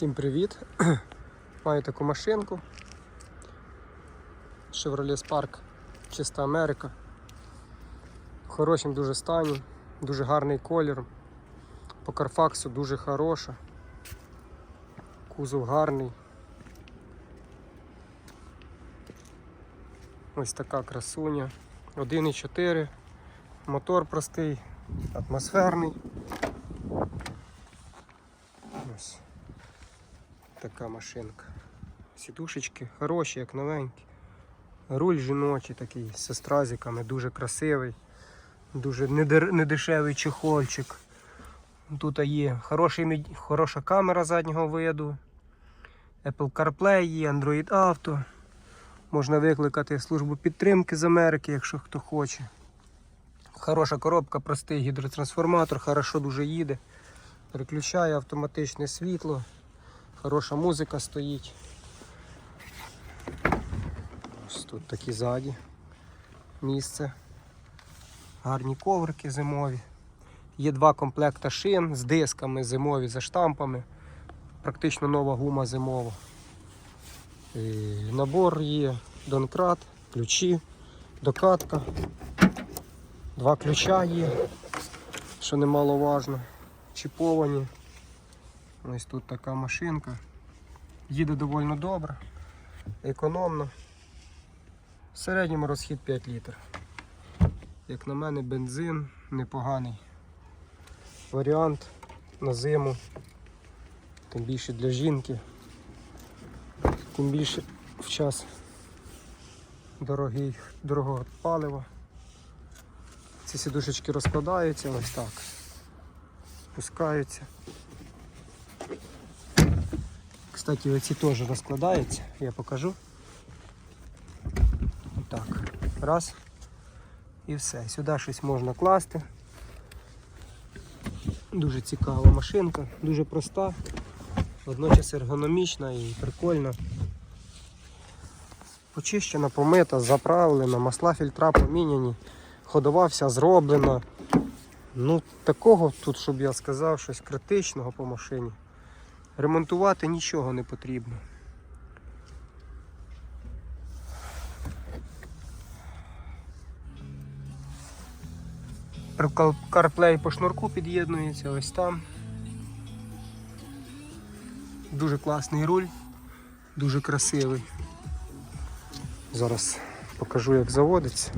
Всім привіт! Маю таку машинку. Chevrolet Spark, чиста Америка. В хорошому дуже стані, дуже гарний колір. По Carfax дуже хороша. Кузов гарний. Ось така красуня. 1,4. Мотор простий, атмосферний. Ось така машинка. Сідушечки хороші, як новенькі. Руль жіночий такий з стразиками, дуже красивий, дуже недешевий чехольчик. Тут є хороший, хороша камера заднього виду. Apple CarPlay є, Android Auto. Можна викликати службу підтримки з Америки, якщо хто хоче. Хороша коробка, простий гідротрансформатор, хорошо дуже їде. Переключає автоматичне світло. Хороша музика стоїть. Ось тут такі ззаді місце. Гарні коврики зимові. Є два комплекта шин з дисками зимові, за штампами. Практично нова гума зимова. І набор є, донкрат, ключі, докатка. Два ключа є, що немаловажно. Чіповані. Ось тут така машинка. Їде доволі добре, економно. В середньому розхід 5 літрів. Як на мене, бензин непоганий. Варіант на зиму. Тим більше для жінки. Тим більше в час дорогий, дорогого палива. Ці сідушечки розкладаються ось так. Пускаються. Кстати, оці теж розкладаються, я покажу. Отак. Раз. І все. Сюди щось можна класти. Дуже цікава машинка, дуже проста, водночас ергономічна і прикольна. Почищена, помита, заправлена, масла фільтра поміняні, ходова вся зроблена. Ну, такого тут, щоб я сказав, щось критичного по машині. Ремонтувати нічого не потрібно. CarPlay по шнурку під'єднується ось там. Дуже класний руль, дуже красивий. Зараз покажу як заводиться.